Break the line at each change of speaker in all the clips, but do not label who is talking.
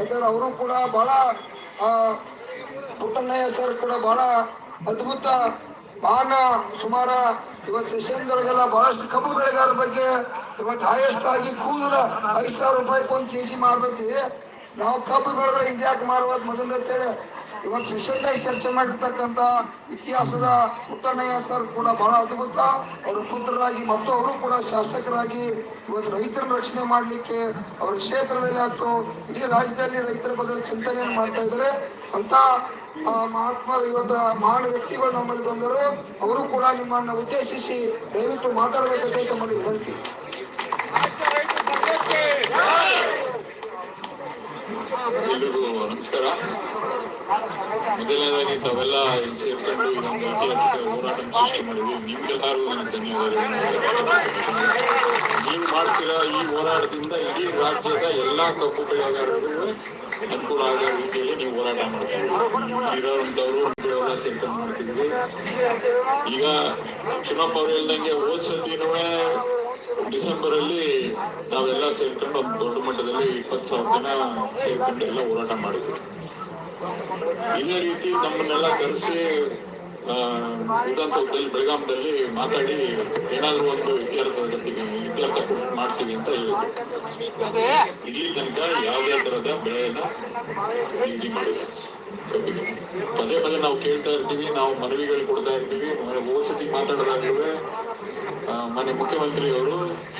ಯಾಕಂದ್ರೆ ಅವರು ಕೂಡ ಬಹಳ ಪುಟ್ಟಣ್ಣಯ್ಯ ಸರ್ ಕೂಡ ಬಹಳ ಅದ್ಭುತ ಮಾನ ಸುಮಾರ ಇವತ್ತು ಸೆಷನ್ಗಳಿಗೆಲ್ಲ ಬಹಳಷ್ಟು ಕಬ್ಬು ಬೆಳೆಗಾರರ ಬಗ್ಗೆ ಇವತ್ತು ಹೈಯೆಸ್ಟ್ ಆಗಿ ಕೂದಲ ಐದು ಸಾವಿರ ರೂಪಾಯಿಗೆ ಒಂದು ಕೆ ಜಿ ಮಾರ್ತೈತಿ ನಾವು ಕಬ್ಬು ಬೆಳೆದ್ರೆ ಇಂಡಿಯಾಕ್ ಮಾರುವುದು ಮೊದಲು ಅಂತೇಳಿ ಇವತ್ತು ಸೆಷನ್ದಾಗ ಚರ್ಚೆ ಮಾಡಿರ್ತಕ್ಕಂಥ ಇತಿಹಾಸದ ಪುಟ್ಟಣ್ಣಯ್ಯ ಸರ್ ಕೂಡ ಬಹಳ ಅದ್ಭುತ. ಅವರ ಪುತ್ರರಾಗಿ ಮತ್ತು ಅವರು ಕೂಡ ಶಾಸಕರಾಗಿ ಇವತ್ತು ರೈತರ ರಕ್ಷಣೆ ಮಾಡಲಿಕ್ಕೆ ಅವರ ಕ್ಷೇತ್ರದಲ್ಲಿ ಆಯ್ತು. ಇಡೀ ರಾಜ್ಯದಲ್ಲಿ ರೈತರ ಬಗ್ಗೆ ಚಿಂತನೆಯನ್ನು ಮಾಡ್ತಾ ಇದ್ದಾರೆ. ಅಂತ ಮಹಾತ್ಮ ಮಹಾತ್ಮರು ಇವತ್ತು ಮಹಾನ್ ವ್ಯಕ್ತಿಗಳು ನಮ್ಮಲ್ಲಿ ಬಂದರು. ಅವರು ಕೂಡ ನಿಮ್ಮನ್ನ ಉದ್ದೇಶಿಸಿ ದಯವಿಟ್ಟು ಮಾತಾಡಬೇಕಂತ ತಮ್ಮಲ್ಲಿ ವಿನಂತಿ.
ನಮಸ್ಕಾರ. ಮೊದಲನೇದಾಗಿ ತಾವೆಲ್ಲ ಸೇರ್ಕೊಂಡು ಇದೊಂದು ಐತಿಹಾಸಿಕ ಹೋರಾಟ ಸೃಷ್ಟಿ ಮಾಡಿದ್ವಿ. ನಿಮ್ಗೆಲ್ಲರೂ ನನ್ನ ಧನ್ಯವಾದಗಳು ನೀವು ಮಾಡ್ತೀರಾ ಈ ಹೋರಾಟದಿಂದ ಇಡೀ ರಾಜ್ಯದ ಎಲ್ಲಾ ಕಬ್ಬು ಬೆಳೆಗಾರರಿಗೂ ಅನುಕೂಲ ಆಗೋ ರೀತಿಯಲ್ಲಿ ನೀವು ಹೋರಾಟ ಮಾಡ್ತೀವಿ ಇರೋಂಥವ್ರು ಎಲ್ಲ ಸೇರ್ಕೊಂಡು ಮಾಡ್ತಿದ್ವಿ ಈಗ ಚುನಪ್ಪ ಅವ್ರು ಹೇಳ್ದಂಗೆ ಹೋದ್ ಸತಿನೂ ಡಿಸೆಂಬರ್ ಅಲ್ಲಿ ನಾವೆಲ್ಲ ಸೇರ್ಕೊಂಡು ದೊಡ್ಡ ಮಟ್ಟದಲ್ಲಿ ಇಪ್ಪತ್ತು ಸಾವಿರ ಜನ ಸೇರ್ಕೊಂಡು ಎಲ್ಲ ಹೋರಾಟ ಮಾಡಿದ್ವಿ. ಇದೇ ರೀತಿ ತಮ್ಮನ್ನೆಲ್ಲ ಕರೆಸಿ ವಿಧಾನಸೌಧದಲ್ಲಿ ಬೆಳಗಾಮದಲ್ಲಿ ಮಾತಾಡಿ ಏನಾದ್ರೂ ಒಂದು ಇತ್ಯರ್ಥ ಇತ್ಯರ್ಥ ಮಾಡ್ತೀವಿ ಅಂತ ಹೇಳಿದ್ರು. ಇಲ್ಲಿ ತನಕ ಯಾವುದೇ ತರದ ಬೆಳೆಯನ್ನ ಕಬ್ಬಿಗೆ. ಪದೇ ಪದೇ ನಾವು ಕೇಳ್ತಾ ಇರ್ತೀವಿ, ನಾವು ಮನವಿಗಳು ಕೊಡ್ತಾ ಇರ್ತೀವಿ. ಹೋದ ಸತಿ ಮಾತಾಡೋದಾಗ್ಲೂ ಮನೆ ಮುಖ್ಯಮಂತ್ರಿಯವರು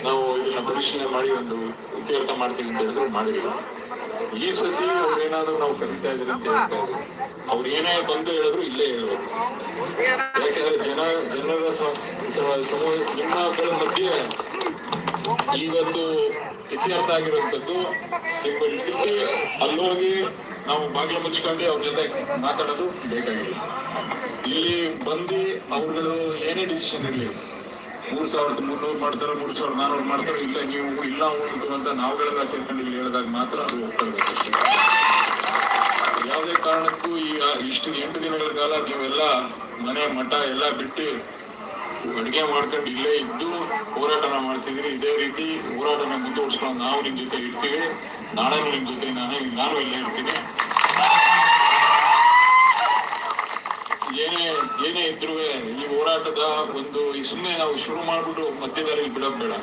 ನಾವು ಇದನ್ನ ಪರಿಶೀಲನೆ ಮಾಡಿ ಒಂದು ಇತ್ಯರ್ಥ ಮಾಡ್ತೀವಿ ಅಂತ ಹೇಳಿದ್ರು ಮಾಡಿಲ್ಲ. ಈ ಸತಿ ಅವ್ರೇನಾದ್ರೂ ನಾವು ಕರೀತಾ ಇದ್ರೆ ಹೇಳ್ತಾ ಇದ್ರು. ಅವ್ರು ಏನೇ ಬಂದು ಹೇಳಿದ್ರು ಇಲ್ಲೇ ಹೇಳ್ಬೇಕು. ಯಾಕಂದ್ರೆ ಜನ, ಜನರ ಸಮೂಹ ನಿಮ್ಮಗಳ ಮಧ್ಯೆ ಈ ಒಂದು ಇತಿಹಾಸ ಆಗಿರುವಂತದ್ದು ಅಲ್ಲೋಗಿ ನಾವು ಬಾಗಿಲು ಮುಚ್ಕೊಂಡು ಅವ್ರ ಜೊತೆ ಮಾತಾಡೋದು ಬೇಕಾಗಿಲ್ಲ. ಇಲ್ಲಿ ಬಂದು ಅವ್ರುಗಳು ಏನೇ ಡಿಸಿಷನ್ ಇರಲಿ ಮೂರ್ ಸಾವಿರದ ಮುನ್ನೂರು ಮಾಡ್ತಾರೆ, ಮೂರು ಸಾವಿರದ ನಾನೂರು ಮಾಡ್ತಾರೆ, ಇಲ್ಲ ನೀವು ಇಲ್ಲ ಉಂಟು ಅಂತ ನಾವುಗಳೆಲ್ಲ ಸೇರ್ಕೊಂಡು ಇಲ್ಲಿ ಹೇಳಿದಾಗ ಮಾತ್ರ ಅದು ಅಷ್ಟೇ. ಯಾವುದೇ ಕಾರಣಕ್ಕೂ ಈ ಇಷ್ಟು ಎಂಟು ದಿನಗಳ ಕಾಲ ನೀವೆಲ್ಲ ಮನೆ ಮಠ ಎಲ್ಲ ಬಿಟ್ಟು ಅಡುಗೆ ಮಾಡ್ಕೊಂಡು ಇಲ್ಲೇ ಇದ್ದು ಹೋರಾಟನ ಮಾಡ್ತಿದ್ರಿ ಇದೇ ರೀತಿ ಹೋರಾಟನ ಮುಂದುವರ್ಸ್ಕೊಂಡು ನಾವು ನಿಮ್ಮ ಜೊತೆ ಇರ್ತೀವಿ. ನಾಳೆ ನಿಮ್ಮ ಜೊತೆ, ನಾನು ನಾನು ಇಲ್ಲೇ ಇರ್ತೀನಿ. ಏನೇ ಏನೇ ಇದ್ರು ಈ ಹೋರಾಟದ ಒಂದು ಈ ಸುಮ್ಮನೆ ನಾವು ಶುರು ಮಾಡ್ಬಿಟ್ಟು ಮಧ್ಯದಲ್ಲಿ ಬಿಡೋದ್ ಬೇಡ.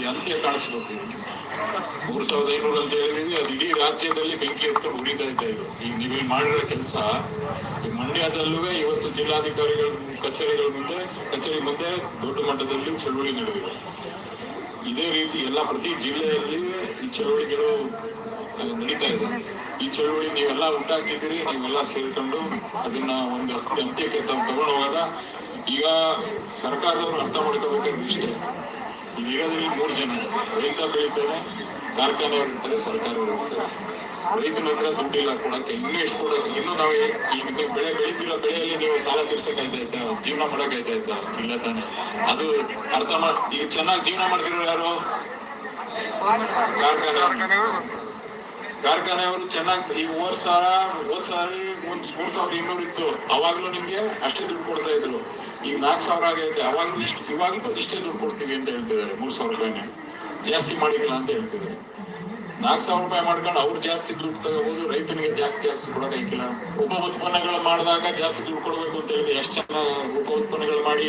ಈ ಅಂತ್ಯ ಕಾಣಿಸ್ಬೇಕು. ಮೂರ್ ಸಾವಿರದ ಐನೂರು ಅಂತ ಹೇಳಿದೀವಿ, ಅದು ಇಡೀ ರಾಜ್ಯದಲ್ಲಿ ಬೆಂಕಿ ಎತ್ಕೊಂಡು ಉರಿತಾ ಇದ್ದ ಇದು. ಈಗ ನೀವು ಇಲ್ಲಿ ಮಾಡಿರೋ ಕೆಲಸ, ಈ ಮಂಡ್ಯದಲ್ಲೂ ಇವತ್ತು ಜಿಲ್ಲಾಧಿಕಾರಿಗಳ ಕಚೇರಿಗಳ ಮುಂದೆ, ಕಚೇರಿ ಮುಂದೆ ದೊಡ್ಡ ಮಟ್ಟದಲ್ಲಿ ಚಳುವಳಿ ನಡೆದಿದೆ. ಇದೇ ರೀತಿ ಎಲ್ಲ ಪ್ರತಿ ಜಿಲ್ಲೆಯಲ್ಲಿ ಈ ಚಳುವಳಿಗಳು ನಡೀತಾ ಇದೆ. ಈ ಚಳುವಳಿ ನೀವೆಲ್ಲ ಉಂಟಾಕಿದ್ದೀರಿ, ನೀವೆಲ್ಲ ಸೇರಿಕೊಂಡು ಅದನ್ನ ಒಂದು ಅಂತ್ಯಕ್ಕೆ ತಂದು ತಗೊಳ್ಳುವಾಗ ಈಗ ಸರ್ಕಾರದವರು ಅರ್ಥ ಮಾಡ್ಕೋಬೇಕಾದ ವಿಷಯ ಈಗ ಇರೋದ್ರಲ್ಲಿ ಮೂರು ಜನ. ರೈತ ಬೆಳಿತಾರೆ ಕಾರ್ಖಾನೆಯವರು ಇರ್ತಾರೆ ಸರ್ಕಾರವರು ಇರ್ತಾರೆ ರೈತನ ಹತ್ರ ದುಡ್ಡಿಲ್ಲ ಕೊಡಕ್ಕೆ ಇನ್ನೂ ಎಷ್ಟು ಕೊಡಕ್ಕೆ ಇನ್ನೂ ನಾವು ಈಗ ನೀವು ಬೆಳೆ ಬೆಳೀತಿಲ್ಲ ಬೆಳೆಯಲ್ಲಿ ನೀವು ಸಾಲ ತೀರ್ಸಕ್ಕಾಯ್ತಾ ಇದ್ದ? ಜೀವನ ಮಾಡಕ್ಕಾಯ್ತಾ ಇದ್ದ? ಇಲ್ಲ ತಾನೆ. ಅದು ಅರ್ಥ ಮಾಡ್, ಈಗ ಚೆನ್ನಾಗಿ ಜೀವನ ಮಾಡ್ತಿರೋ ಯಾರು? ಕಾರ್ಖಾನೆ ಕಾರ್ಖಾನೆಯವರು ಚೆನ್ನಾಗಿ ಈಗ ಹೋದ್ ಸಾವಿರ ಹೋದ್ ಸಾವಿರ ಮೂರ್ ಸಾವಿರ ಇನ್ನೂರು ಇತ್ತು. ಅವಾಗ್ಲೂ ನಿಮ್ಗೆ ಅಷ್ಟೇ ದುಡ್ಡು ಕೊಡ್ತಾ ಇದ್ರು. ಈಗ ನಾಲ್ಕು ಸಾವಿರ ಆಗೈತೆ. ಅವಾಗ್ಲೂ ಇಷ್ಟು, ಇವಾಗ್ಲೂ ಇಷ್ಟೇ ದುಡ್ಡು ಕೊಡ್ತೀವಿ ಅಂತ ಹೇಳ್ತಿದ್ದಾರೆ. ಮೂರ್ ಸಾವಿರ ರೂಪಾಯಿನೇ ಜಾಸ್ತಿ ಮಾಡಿಲ್ಲ ಅಂತ ಹೇಳ್ತಿದ್ದಾರೆ. ನಾಲ್ಕು ಸಾವಿರ ರೂಪಾಯಿ ಮಾಡ್ಕೊಂಡು ಅವ್ರು ಜಾಸ್ತಿ ದುಡ್ಡು ತಗೋಬಹುದು ರೈತನಿಗೆ ಜಾಸ್ತಿ ಜಾಸ್ತಿ ಕೊಡೋದಕ್ಕಿಲ್ಲ ಉಪ ಉತ್ಪನ್ನಗಳು ಮಾಡಿದಾಗ ಜಾಸ್ತಿ ದುಡ್ಡು ಕೊಡಬೇಕು ಅಂತ ಹೇಳಿ ಎಷ್ಟು ಜನ ಉಪ ಉತ್ಪನ್ನಗಳು ಮಾಡಿ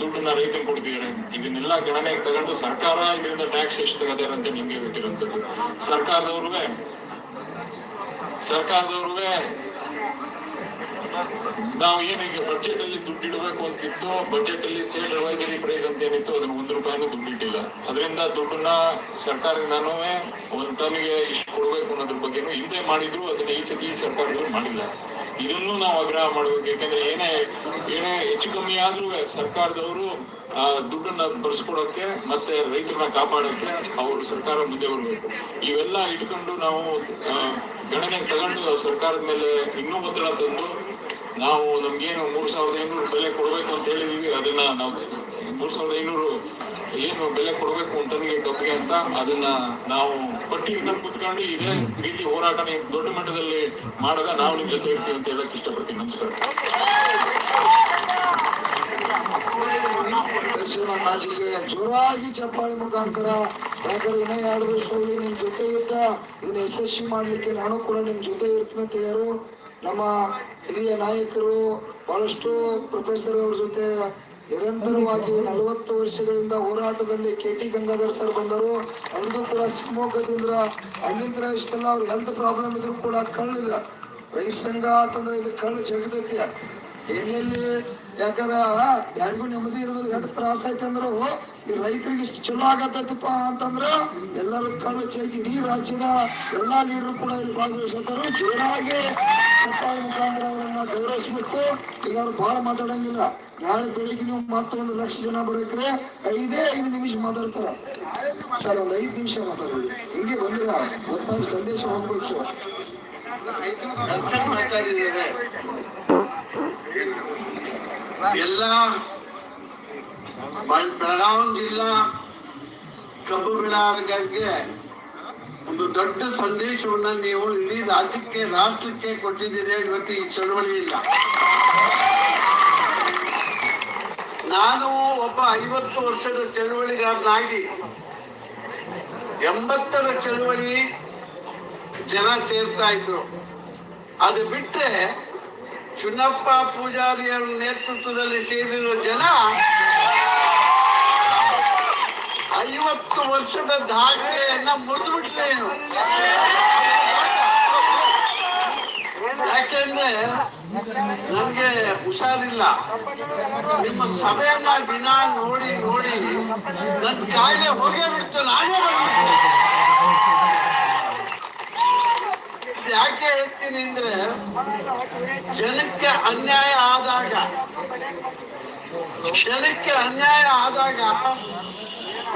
ದುಡ್ಡನ್ನ ರೈತನ ಕೊಡ್ತಿದ್ದಾರೆ? ಇದನ್ನೆಲ್ಲ ಗಣನೆಗೆ ತಗೊಂಡು ಸರ್ಕಾರ ಇದರಿಂದ ಟ್ಯಾಕ್ಸ್ ಎಷ್ಟು ತಗೋತಾರೆ ಅಂತ ನಿಮ್ಗೆ ಗೊತ್ತಿರುವಂತದ್ದು ಸರ್ಕಾರದವ್ರು ಸರ್ಕಾರದವ್ರು ನಾವು ಏನೀಗ ಬಜೆಟ್ ಅಲ್ಲಿ ದುಡ್ಡು ಇಡಬೇಕು ಅಂತಿತ್ತು ಬಜೆಟ್ ಅಲ್ಲಿ ಸೇಲ್ ರಿವೈಸರಿ ಪ್ರೈಸ್ ಅಂತ ಏನಿತ್ತು ಅದನ್ನ ಒಂದು ರೂಪಾಯಿನೂ ದುಡ್ಡು ಇಟ್ಟಿಲ್ಲ ಅದರಿಂದ ದುಡ್ಡನ್ನ ಸರ್ಕಾರದಿಂದಾನು ಒಂದು ಟನ್ಗೆ ಇಷ್ಟು ಕೊಡಬೇಕು ಅನ್ನೋದ್ರ ಬಗ್ಗೆನೂ ಹಿಂದೆ ಮಾಡಿದ್ರು, ಅದನ್ನ ಈ ಸತಿ ಸರ್ಕಾರದವ್ರು ಮಾಡಿಲ್ಲ. ಇದನ್ನು ನಾವು ಆಗ್ರಹ ಮಾಡ್ಬೇಕು, ಯಾಕಂದ್ರೆ ಏನೇ ಏನೇ ಹೆಚ್ಚು ಕಮ್ಮಿ ಆದ್ರೂ ಸರ್ಕಾರದವರು, ಆ, ದುಡ್ಡನ್ನ ಬರ್ಸ್ಕೊಡೋಕೆ ಮತ್ತೆ ರೈತರನ್ನ ಕಾಪಾಡಕ್ಕೆ ಅವರು ಸರ್ಕಾರ ಮುಂದೆ ಬರಬೇಕು. ಇವೆಲ್ಲ ಇಟ್ಕೊಂಡು ನಾವು ಗಣನೆ ತಗೊಂಡು ಸರ್ಕಾರದ ಮೇಲೆ ಇನ್ನೂ ಒತ್ತಡ ತಂದು ನಾವು ನಮ್ಗೇನು ಮೂರ್ ಸಾವಿರದ ಐನೂರು ಬೆಲೆ ಕೊಡಬೇಕು ಅಂತ ಹೇಳಿದೀವಿ, ಅದನ್ನ ನಾವು ಮೂರ್ ಸಾವಿರದ ಐನೂರು ಏನು ಬೆಲೆ ಕೊಡಬೇಕು ಅಂತನಿಗೆ ಕಬ್ಬಿಗೆ ಅಂತ ಅದನ್ನ ನಾವು ಪಟ್ಟಿ ಇಟ್ಕೊಂಡು ಕುತ್ಕೊಂಡು ಇದೇ ರೀತಿ ಹೋರಾಟನ ದೊಡ್ಡ ಮಟ್ಟದಲ್ಲಿ ಮಾಡದ ನಾವು ನಿಮ್ ಜೊತೆ ಇರ್ತೀವಿ ಅಂತ ಹೇಳಕ್ ಇಷ್ಟಪಡ್ತೀನಿ. ನಮಸ್ಕಾರ.
ನಾಚಿಗೆ ಜೋರಾಗಿ ಚಪ್ಪಾಳಿ ಮುಖಾಂತರ ಯಾಕಂದ್ರೆ ಇನ್ನೇ ಎರಡು ವರ್ಷ ಹೋಗಿ ನಿಮ್ ಜೊತೆ ಇದ್ದ ಇದನ್ನ ಯಶಸ್ವಿ ಮಾಡ್ಲಿಕ್ಕೆ ನಾನು ಕೂಡ ನಿಮ್ ಜೊತೆ ಇರ್ತೀನಿ ಅಂತ ಹೇಳ್ಯಾರು ನಮ್ಮ ಹಿರಿಯ ನಾಯಕರು, ಬಹಳಷ್ಟು ಪ್ರೊಫೆಸರ್ ಅವ್ರ ಜೊತೆ ನಿರಂತರವಾಗಿ ನಲವತ್ತು ವರ್ಷಗಳಿಂದ ಹೋರಾಟದಲ್ಲಿ ಕೆ ಟಿ ಗಂಗಾಧರ್ ಸರ್ ಬಂದರು. ಅವ್ರಿಗೂ ಕೂಡ ಶಿವಮೊಗ್ಗದಿಂದ ಅಲ್ಲಿಂದ ಇಷ್ಟೆಲ್ಲ ಅವ್ರ ಹೆಲ್ತ್ ಪ್ರಾಬ್ಲಮ್ ಇದ್ರು ಕೂಡ ಕಳ್ಳಿದ ರೈತ ಸಂಘ ಅಂತಂದ್ರೆ ಇದು ಕಳ್ಳು ಜಗದೈತಿ ಎಲ್ಲೆಲ್ಲಿ ಯಾಕಂದ್ರ ಯಾರಿಗೂ ನೆಮ್ಮದಿ ಇರೋದು ಎಷ್ಟು ತ್ರಾಸ ಐತಂದ್ರ ಈ ರೈತರಿಗೆ ಇಷ್ಟು ಚಲೋ ಆಗತ್ತಪ್ಪ ಅಂತಂದ್ರ ಎಲ್ಲರೂ ಕಳ್ಳು ಚೆಲ್ಲಿ ಇಡೀ ರಾಜ್ಯದ ಎಲ್ಲಾ ಲೀಡರ್ ಕೂಡ ಇಲ್ಲಿ ಭಾಗವಹಿಸುತ್ತಾರೆ ಜೋರಾಗಿ ಅವ್ರು ಬಹಳ ಮಾತಾಡಂಗಿಲ್ಲ. ನಾಳೆ ಬೆಳಿಗ್ಗೆ ನೀವು ಮತ್ತೊಂದು ಲಕ್ಷ ಜನ ಬರೋಕ್ರೆ ಐದೇ ಐದು ನಿಮಿಷ ಮಾತಾಡ್ತಾರ. ಸರ್, ಒಂದು ಐದು ನಿಮಿಷ ಮಾತಾಡಿ ಹಿಂಗೆ ಬಂದಿಲ್ಲ. ಗೊತ್ತಾಗಿ ಸಂದೇಶ ಹೋಗ್ಬೇಕು.
ಎಲ್ಲ ಬೆಳಗಾವಿ ಜಿಲ್ಲಾ ಕಬ್ಬು ಬೆಳೆಗಾರರಿಗೆ ಒಂದು ದೊಡ್ಡ ಸಂದೇಶವನ್ನ ನೀವು ಇಡೀ ರಾಜ್ಯಕ್ಕೆ, ರಾಷ್ಟ್ರಕ್ಕೆ ಕೊಟ್ಟಿದ್ದೀರಿ ಇವತ್ತು ಈ ಇಲ್ಲ. ನಾನು ಒಬ್ಬ ಐವತ್ತು ವರ್ಷದ ಚಳವಳಿಗಾರನಾಗಿ ಎಂಬತ್ತರ ಚಳವಳಿ ಜನ ಸೇರ್ತಾ ಇದ್ರು. ಅದು ಬಿಟ್ಟರೆ ಚುನ್ನಪ್ಪ ಪೂಜಾರಿಯರ ನೇತೃತ್ವದಲ್ಲಿ ಸೇರಿರೋ ಜನ ಐವತ್ತು ವರ್ಷದ ದಾಖಲೆಯನ್ನ ಮುರಿದು ಬಿಟ್ರೆ ಯಾಕೆಂದ್ರೆ ನನ್ಗೆ ಹುಷಾರಿಲ್ಲ ನಿಮ್ಮ ಸಭೆಯನ್ನ ದಿನ ನೋಡಿ ನೋಡಿ ನನ್ ಕಾಯಿಲೆ ಹೋಗೇ ಬಿಡ್ತು, ನಾನೇ. ಯಾಕೆ ಹೇಳ್ತೀನಿ ಅಂದ್ರೆ ಜನಕ್ಕೆ ಅನ್ಯಾಯ ಆದಾಗ, ಜನಕ್ಕೆ ಅನ್ಯಾಯ ಆದಾಗ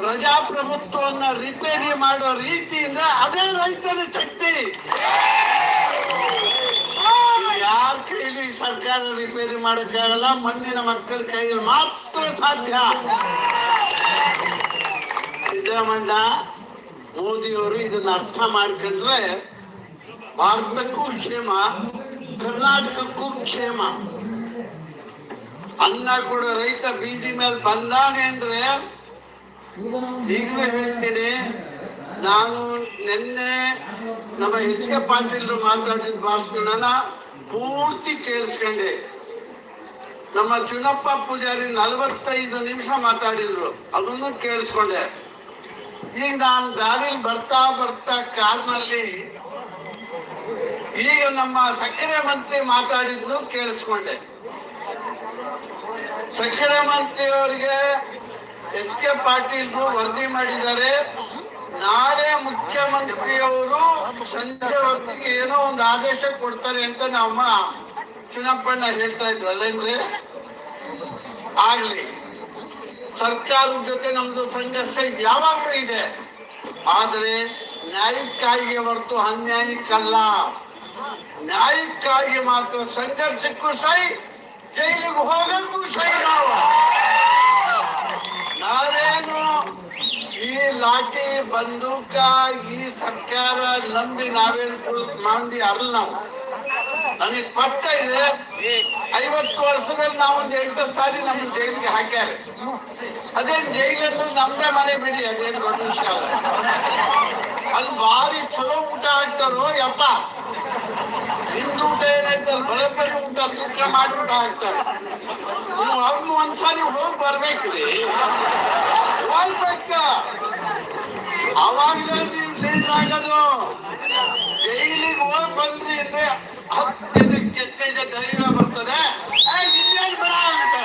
ಪ್ರಜಾಪ್ರಭುತ್ವವನ್ನ ರಿಪೇರಿ ಮಾಡೋ ರೀತಿಯಿಂದ ಅದೇ ರೈತರ ಶಕ್ತಿ. ಯಾರ ಕೈಲಿ ಸರ್ಕಾರ ರಿಪೇರಿ ಮಾಡೋಕ್ಕಾಗಲ್ಲ, ಮಣ್ಣಿನ ಮಕ್ಕಳ ಕೈಯಲ್ಲಿ ಮಾತ್ರ ಸಾಧ್ಯ. ಸಿದ್ದರಾಮಯ್ಯ ಮೋದಿಯವರು ಇದನ್ನ ಅರ್ಥ ಮಾಡ್ಕೊಂಡ್ರೆ ಭಾರತಕ್ಕೂ ಕ್ಷೇಮ, ಕರ್ನಾಟಕಕ್ಕೂ ಕ್ಷೇಮ. ಅನ್ನ ಕೂಡ ರೈತ ಬೀದಿ ಮೇಲೆ ಬಂದಾನೆ ಅಂದ್ರೆ ಈಗಲೂ ಹೇಳ್ತೀನಿ, ನಾನು ನಿನ್ನೆ ನಮ್ಮ ಎಚ್ ಕೆ ಪಾಟೀಲ್ ಮಾತಾಡಿದ ಭಾಷಣನ ಪೂರ್ತಿ ಕೇಳಿಸ್ಕೊಂಡೆ. ನಮ್ಮ ಚುನಪ್ಪ ಪೂಜಾರಿ ನಲವತ್ತೈದು ನಿಮಿಷ ಮಾತಾಡಿದ್ರು, ಅದನ್ನು ಕೇಳಿಸ್ಕೊಂಡೆ. ಈಗ ನಾನು ದಾರಿಲಿ ಬರ್ತಾ ಬರ್ತಾ ಕಾರ್ನಲ್ಲಿ ಈಗ ನಮ್ಮ ಸಕ್ಕರೆ ಮಂತ್ರಿ ಮಾತಾಡಿದ್ರು ಕೇಳಿಸ್ಕೊಂಡೆ. ಸಕ್ಕರೆ ಮಂತ್ರಿ ಅವರಿಗೆ ಎಚ್ ಕೆ ಪಾಟೀಲ್ ವರದಿ ಮಾಡಿದ್ದಾರೆ. ನಾಳೆ ಮುಖ್ಯಮಂತ್ರಿಯವರು ಸಂಜೆ ಹೊತ್ತಿಗೆ ಏನೋ ಒಂದು ಆದೇಶ ಕೊಡ್ತಾರೆ ಅಂತ ನಮ್ಮ ಚುನಪ್ಪಣ್ಣ ಹೇಳ್ತಾ ಇದ್ರು, ಅಲ್ಲೇನ್ರಿ? ಆಗ್ಲಿ. ಸರ್ಕಾರದ ಜೊತೆ ನಮ್ದು ಸಂಘರ್ಷ ಯಾವಾಗಲೂ ಇದೆ. ಆದ್ರೆ ನ್ಯಾಯಕ್ಕಾಗಿ ಹೊರತು ಅನ್ಯಾಯಕ್ಕಲ್ಲ. ನ್ಯಾಯಕ್ಕಾಗಿ ಮಾತ್ರ ಸಂಘರ್ಷಕ್ಕೂ ಸೈ ಜೈಲಿಗೆ ಹೋಗಕ್ಕೂ ಸೈ ನಾವು. ನಾವೇನು ಈ ಲಾಠಿ ಬಂದೂಕ, ಈ ಸರ್ಕಾರ ನಂಬಿ ನಾವೇನು ಮಂದಿ ಅಲ್ಲ ನಾವು. ನನಗೆ ಸ್ಪಷ್ಟ ಇದೆ, ಐವತ್ತು ವರ್ಷದಲ್ಲಿ ನಾವು ಜೈಲ ಸಾರಿ ನಮ್ಮ ಜೈಲಿಗೆ ಹಾಕ್ಯಾರ. ಅದೇನ್ ಜೈಲಂದ್ರೆ ನಮ್ದೇ ಮನೆ ಬಿಡಿ, ಅದೇನು ದೊಡ್ಡ ವಿಷಯ ಅಲ್ಲ ಅಲ್ಲಿ ಭಾರಿ ಚಲೋ ಊಟ ಹಾಕ್ತಾರೋ ಯಪ್ಪ. ಅಲ್ಲಿ ಬರಬೇಕು ಊಟ ತೂಕ ಮಾಡಿ ಊಟ ಹಾಕ್ತಾರೆ ನೀವು ಅವ್ನು ಒಂದ್ಸಾರಿ ಹೋಗಿ ಬರ್ಬೇಕ್ರಿ ಹೋಗ್ಬೇಕ? ಅವಾಗ ನೀವು ರಿಲೀಸ್ ಆಗೋದು. ಜೈಲಿಗೆ ಹೋಗಿ ಬಂದ್ರಿ ಅಂದ್ರೆ ಹತ್ತು ದಿನಕ್ಕೆ ಧೈರ್ಯ ಬರ್ತದೆ. ಜಾತ್ರೆ.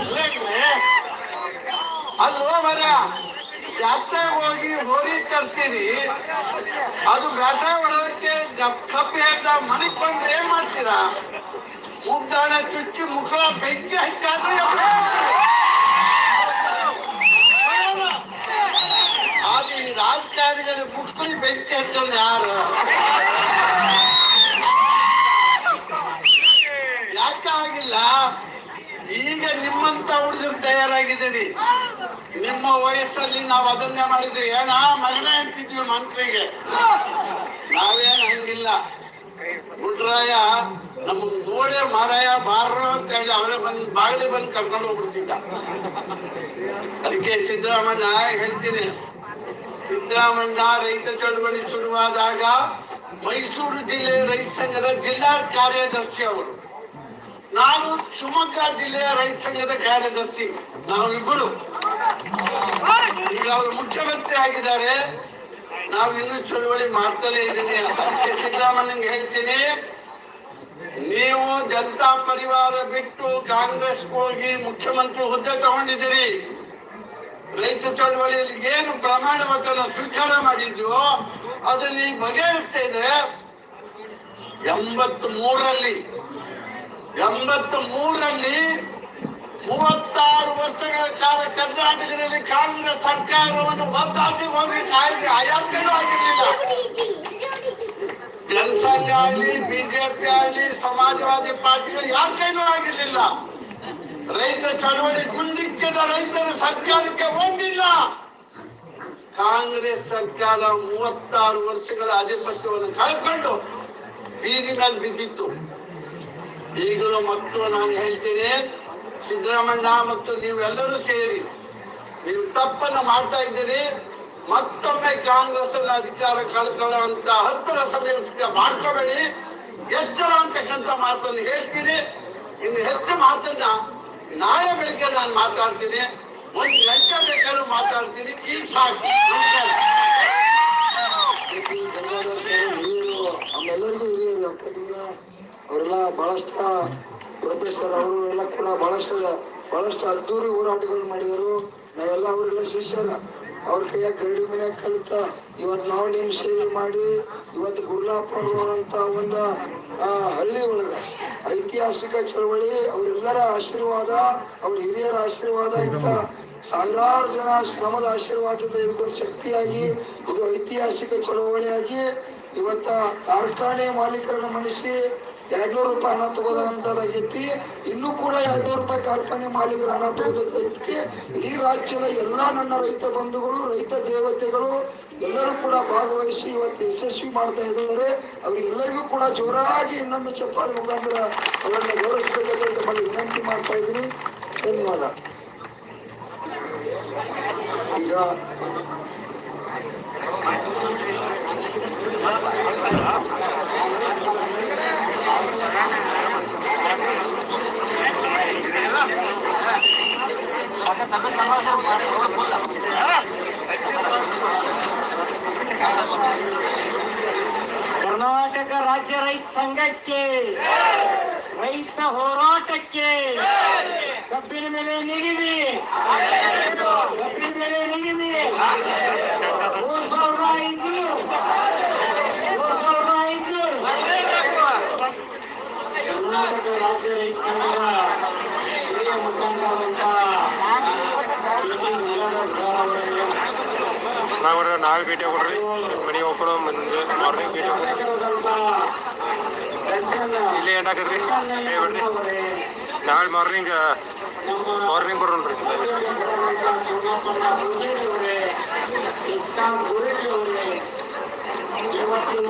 ಇಲ್ಲೇನ್ರಿ? ಅಲ್ಲೋ ಮರ ಹೋಗಿ ಹೋರಿ ತರ್ತೀರಿ. ಅದು ಘಾಸ ಹೊಡೋದಕ್ಕೆ ಕಪ್ಪಿ ಅಂತ ಮನೆಗ್ ಬಂದ್ರೆ ಏನ್ ಮಾಡ್ತೀರಾ? ಮುಗ್ದಾಣ ಚುಚ್ಚಿ ಮುಖ ಬೆಂಕಿ ಹಚ್ಚಾದ್ರೆ ಅದು ಈ ರಾಜಕಾರಣಿಗಳ ಮುಖದಲ್ಲಿ ಬೆಂಕಿ ಹಚ್ಚೋದು ಯಾರು? ಯಾಕೆ ಆಗಿಲ್ಲ ಈಗ ನಿಮ್ಮಂತ ಹುಡುಗರು ತಯಾರಾಗಿದ್ದೀರಿ. ನಿಮ್ಮ ವಯಸ್ಸಲ್ಲಿ ನಾವು ಅದನ್ನೇ ಮಾಡಿದ್ವಿ ಏನ? ಮಗನೇ ಅಂತಿದ್ವಿ ಮಂತ್ರಿಗೆ ನಾವೇನ್ ಹಂಗಿಲ್ಲ. ಗುಡ್ರಾಯ, ನಮ್ಮ ನೋಡೇ ಮಾರಾಯ ಬಾರ್ರ ಅಂತ ಹೇಳಿ ಅವರೇ ಬಂದು ಬಾಗಿಲು ಬಂದು ಕರ್ಕೊಂಡು ಹೋಗ್ಬಿಡ್ತಿದ್ದ. ಅದಕ್ಕೆ ಸಿದ್ದರಾಮಣ್ಣ ಹೇಳ್ತೀನಿ. ಸಿದ್ದರಾಮಣ್ಣ ರೈತ ಚಳವಳಿ ಶುರುವಾದಾಗ ಮೈಸೂರು ಜಿಲ್ಲೆ ರೈತ ಸಂಘದ ಜಿಲ್ಲಾ ಕಾರ್ಯದರ್ಶಿ ಅವರು. ನಾನು ಶಿವಮೊಗ್ಗ ಜಿಲ್ಲೆಯ ರೈತ ಸಂಘದ ಕಾರ್ಯದರ್ಶಿ. ನಾವಿಬ್ಬರು ಈಗ ಅವರು ಮುಖ್ಯಮಂತ್ರಿ ಆಗಿದ್ದಾರೆ. ನಾವು ಇನ್ನು ಚಳುವಳಿ ಮಾಡ್ತಲೇ ಇದ್ದೀನಿ ಅದಕ್ಕೆ ಸಿದ್ದರಾಮಯ್ಯಂಗೆ ಹೇಳ್ತೀನಿ. ನೀವು ಜನತಾ ಪರಿವಾರ ಬಿಟ್ಟು ಕಾಂಗ್ರೆಸ್ ಹೋಗಿ ಮುಖ್ಯಮಂತ್ರಿ ಹುದ್ದೆ ತಗೊಂಡಿದ್ದೀರಿ. ರೈತ ಚಳುವಳಿಯಲ್ಲಿ ಏನು ಪ್ರಮಾಣ ವಚನ ಸ್ವೀಕಾರ ಮಾಡಿದ್ಯೋ ಅದನ್ನ ಈಗ ಬಗೆಹರಿಸ್ತಾ ಇದೆ ಎಂಬತ್ ಮೂರರಲ್ಲಿ ಎಂಬತ್ ಮೂರರಲ್ಲಿ ಮೂವತ್ತಾರು ವರ್ಷಗಳ ಕಾಲ ಕರ್ನಾಟಕದಲ್ಲಿ ಕಾಂಗ್ರೆಸ್ ಸರ್ಕಾರವನ್ನು ಒತ್ತಾಸಿ ಹೋಗಿ ಕಾಯ್ದೆ ಆಯಾಸನೂ ಆಗಿರಲಿಲ್ಲ. ಜನಸಂಘ ಆಗಲಿ, ಬಿಜೆಪಿ ಆಗಲಿ, ಸಮಾಜವಾದಿ ಪಾರ್ಟಿಗಳು ಯಾರ ಕೈನೂ ಆಗಿರಲಿಲ್ಲ. ರೈತ ಚಳವಳಿ ಗುಂಡಿಕ್ಕದ ರೈತರು ಸರ್ಕಾರಕ್ಕೆ ಹೋಗಿಲ್ಲ ಕಾಂಗ್ರೆಸ್ ಸರ್ಕಾರ ಮೂವತ್ತಾರು ವರ್ಷಗಳ ಆಧಿಪತ್ಯವನ್ನು ಕಳ್ಕೊಂಡು ಬೀದಿನಲ್ಲಿ ಬಿದ್ದಿತ್ತು. ಈಗಲೂ ಮತ್ತು ನಾನು ಹೇಳ್ತೀನಿ ಸಿದ್ದರಾಮಣ್ಣ ಮತ್ತು ನೀವೆಲ್ಲರೂ ಸೇರಿ ನೀವು ತಪ್ಪನ್ನು ಮಾಡ್ತಾ ಇದ್ದೀರಿ. ಮತ್ತೊಮ್ಮೆ ಕಾಂಗ್ರೆಸ್ ಅಧಿಕಾರ ಕಳ್ಕೊಳ್ಳುವಂತ ಹತ್ತರ ಸಮಯಕ್ಕೆ ಮಾಡ್ಕೋಬೇಡಿ ಎಚ್ಚರ ಅಂತಕ್ಕಂಥ ಮಾತನ್ನು ಹೇಳ್ತೀನಿ. ಇನ್ನು ಹೆಚ್ಚು ಮಾತನ್ನ ನಾಳೆ ಬೆಳಿಗ್ಗೆ ನಾನು ಮಾತಾಡ್ತೀನಿ. ಒಂದು ಗಂಟೆ ಬೇಕಾದ್ರೂ ಮಾತಾಡ್ತೀನಿ. ಈಗ ಸಾಕು.
ಅವರೆಲ್ಲ ಬಹಳಷ್ಟ ಪ್ರೊಫೆಸರ್ ಅವರು ಎಲ್ಲ ಕೂಡ ಬಹಳಷ್ಟು ಬಹಳಷ್ಟು ಅದ್ದೂರಿ ಹೋರಾಟಗಳು ಮಾಡಿದರು. ನಾವೆಲ್ಲ ಅವರೆಲ್ಲ ಶಿಷ್ಯರ. ಅವ್ರ ಕೈಯಾಗ ಗರಡಿ ಮನ್ಯಾಗ ಕಲಿತ ಇವತ್ತು ನಾವು ನಿಮ್ಮ ಸೇವೆ ಮಾಡಿ ಇವತ್ತು ಗುರ್ಲಾಪುರ ಅಂತ ಒಂದು ಹಳ್ಳಿ ಒಳಗ, ಐತಿಹಾಸಿಕ ಚಳವಳಿ, ಅವರೆಲ್ಲರ ಆಶೀರ್ವಾದ, ಅವ್ರ ಹಿರಿಯರ ಆಶೀರ್ವಾದ ಇಂಥ ಸಾವಿರಾರು ಜನ ಶ್ರಮದ ಆಶೀರ್ವಾದದ ಇದಕ್ಕೊಂದು ಶಕ್ತಿಯಾಗಿ, ಇದು ಐತಿಹಾಸಿಕ ಚಳವಳಿಯಾಗಿ ಇವತ್ತ ಕಾರ್ಖಾನೆ ಮಾಲೀಕರನ್ನ ಮಣಿಸಿ ಎರಡ್ನೂರು ರೂಪಾಯಿ ಹಣ ತಗೋದಂತದಾಗೈತಿ ಇನ್ನೂ ಕೂಡ ಎರಡ್ನೂರು ರೂಪಾಯಿ ಕಾರ್ಖಾನೆ ಮಾಲೀಕರ ಹಣ ತಗೋದಕ್ಕೆ ಇಡೀ ರಾಜ್ಯದ ಎಲ್ಲಾ ನನ್ನ ರೈತ ಬಂಧುಗಳು, ರೈತ ದೇವತೆಗಳು ಎಲ್ಲರೂ ಕೂಡ ಭಾಗವಹಿಸಿ ಇವತ್ತು ಯಶಸ್ವಿ ಮಾಡ್ತಾ ಇದ್ದಾರೆ. ಅವರಿಗೆಲ್ಲರಿಗೂ ಕೂಡ ಜೋರಾಗಿ ಇನ್ನೊಮ್ಮೆ ಚಪ್ಪಾಳೆ ಮುಖಾಂತರ ಅವರನ್ನು ಗೌರವಿಸಬೇಕಂತ ತಮ್ಮಲ್ಲಿ ವಿನಂತಿ ಮಾಡ್ತಾ ಇದ್ದೀನಿ. ಧನ್ಯವಾದ. ಈಗ
ಕರ್ನಾಟಕ ರಾಜ್ಯ ರೈತ ಸಂಘಕ್ಕೆ ರೈತ ಹೋರಾಟಕ್ಕೆ ಕಬ್ಬಿನ ಮೇಲೆ ನಿಗದಿ
ಏನಾಗ ಬಿಡ್ರಿ ನಾಳೆ ಮಾರ್ನಿಂಗ್ ಮಾರ್ನಿಂಗ್ ಬರೋಣ್ರಿ
ಇವತ್ತಿನ